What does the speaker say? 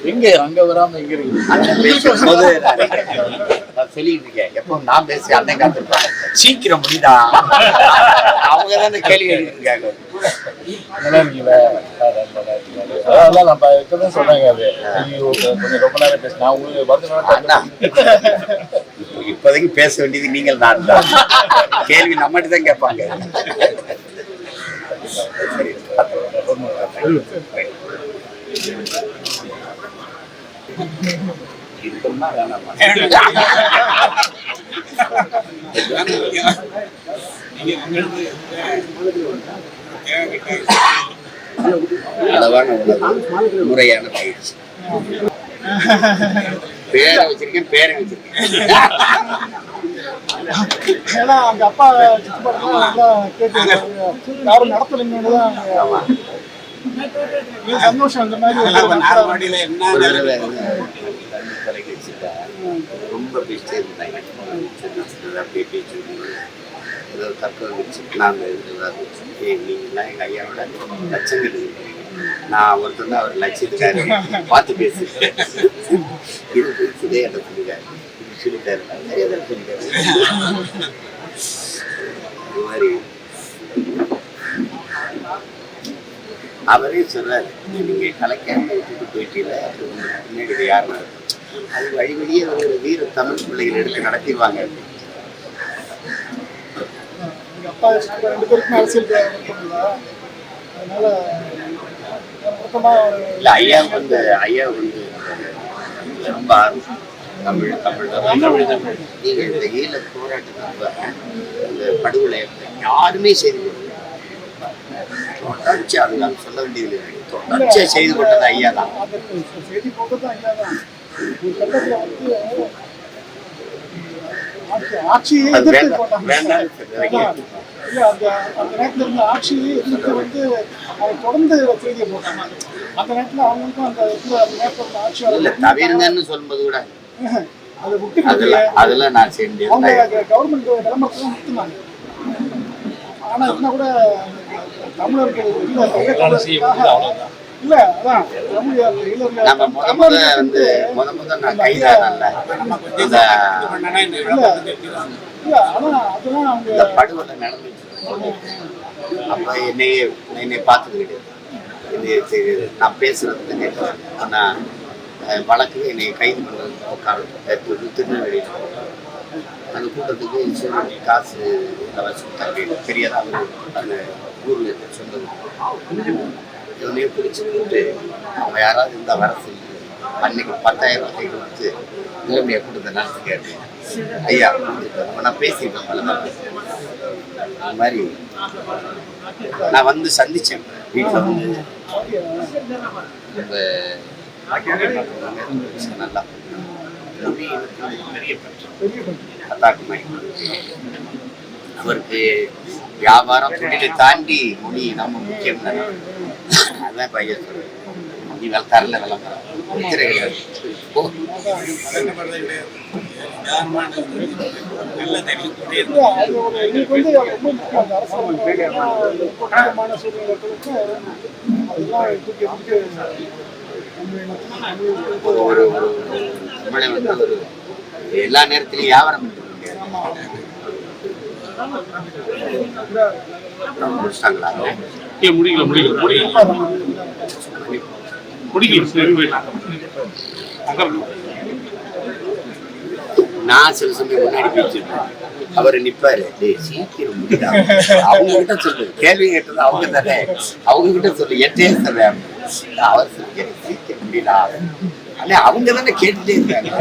எங்க? அங்க வராம எங்க இருக்கு அண்ணன் பேசும்போது நான் சொல்லிட்டு இருக்கேன். எப்போ நான் பேசி அண்ணன் காத்திருப்பேன் சீக்கிரம் முடிதா அவங்க தானே கேள்வி கேட்டுட்டு இருக்காங்க நல்லா இருக்கீங்களா? அதான் நம்ம இப்பதான் சொன்னாங்க அது. ஐயோ கொஞ்சம் ரொம்ப நேரம் பேச நான் உங்களுக்கு வந்து இப்போதைக்கு பேச வேண்டியது நீங்கள் நான் தான் கேள்வி நம்மகிட்ட தான் கேட்பாங்க. வேணாமா அளவான உணவு முறையான பயிற்சி பேரை வச்சிருக்கேன் பேரை வச்சிருக்கேன். ஏன்னா அங்க அப்பா நல்லா கேட்டு யாரும் நடத்தலைங்கன்னு தான் சந்தோஷம் இந்த மாதிரி ரொம்ப பேசிட்டே இருந்தாங்க. சின்னதா அப்படியே பேச்சு ஏதோ தக்க வச்சு நான் ஏதாவது ஏய் நீங்களாம் எங்கள் ஐயாவோட லட்சங்கள். நான் ஒருத்தர் தான் அவர் லட்சியத்துக்காரு பார்த்து பேசு இது இதே இடம் சொல்லிட்டாரு. சொல்லிட்டாரு நிறைய தடவை சொல்லிட்டாரு. இது மாதிரி. அவரே சொல்றாரு நீங்க கலைக்காம விட்டுட்டு போயிட்டீங்க. முன்னாடி உங்களுக்கு யாருன்னா அது வழி வழியே ஒரு வீர தமிழ் பிள்ளைகள் எடுத்து நடத்திடுவாங்க. அப்பா ரெண்டு பேருக்குமே அரசியல் அதனால இல்ல ஐயா வந்து ஐயா வந்து ரொம்ப ஆர்வம். தமிழ் தமிழ் தமிழ். தமிழ் நீங்க இந்த ஈழ போராட்டத்தில் இந்த படுகொலை யாருமே செய்து கொடுக்கல தொடர்ச்சி அது நான் சொல்ல வேண்டியது. தொடர்ச்சியா செய்து கொடுத்தது ஐயா தான். ஆட்சியை எதிர்த்து வந்து தொடர்ந்து செய்தியை போட்டாங்க. அந்த நேரத்துல அவங்களுக்கும் அந்த நேரத்துல இருந்த இல்ல ஆட்சியாளர் தவிருங்கன்னு சொல்லும்போது கூட. அதை விட்டு அதெல்லாம் அதெல்லாம் நான் செய்ய முடியாது அவங்க கவர்மெண்ட் விளம்பரத்துல நிறுத்தினாங்க. ஆனா என்ன கூட தமிழர்கள் இல்ல இல்ல அதான். நம்ம முத முத வந்து முத முத நான் கைதானல்ல. இந்த இல்ல ஆனா அதெல்லாம் அவங்க இந்த படுகொலை நடந்துச்சு. அப்ப என்னையே என்னை பார்த்தது கிடையாது என்னை நான் பேசுறது கேட்டேன் ஆனால் வழக்கு என்னை கைது பண்ணது திருநெல்வேலியில் அந்த கூட்டத்துக்கு இன்சூரன்ஸ் காசு வச்சு பெரியதாக அந்த ஊரில் சொன்னது. இவனையே பிடிச்சி கூப்பிட்டு அவங்க யாராவது இருந்தால் வர சொல்லி. அன்னைக்கு பத்தாயிரம் ரூபாய் கொடுத்து வச்சு நிலைமையை கொடுத்த நடத்தி கேட்டேன். ஐயா நான் பேசிட்டேன் பல நாள் அந்த மாதிரி நான் வந்து சந்திச்சேன். வீட்டில் வந்து. நல்லா. அவருக்கு வியாபாரம் தொழிலை தாண்டி மொழி நம்ம முக்கியம் தானே அதான் பையன் சொல்றேன். மொழி வேலை விளம்பரம் பிரச்சனை கிடையாது ஒரு வந்து ஒரு எல்லா நேரத்திலையும் வியாபாரம் பண்ணிக்க முடியாது அப்புறம் முடிச்சிட்டாங்களா ஏன் நான் சில சமயம் முன்னாடி பேசிருப்பேன் அவர் நிப்பாரு டேய் சீக்கிரம் அவங்க கிட்ட சொல்லு. கேள்வி கேட்டது அவங்க தானே. அவங்க கிட்ட சொல்லு. எட்டே சொல்றேன் அவர் சொல்லி சீக்கிரம் முடிடா. ஆனா அவங்க தானே கேட்டுட்டே இருக்காங்க.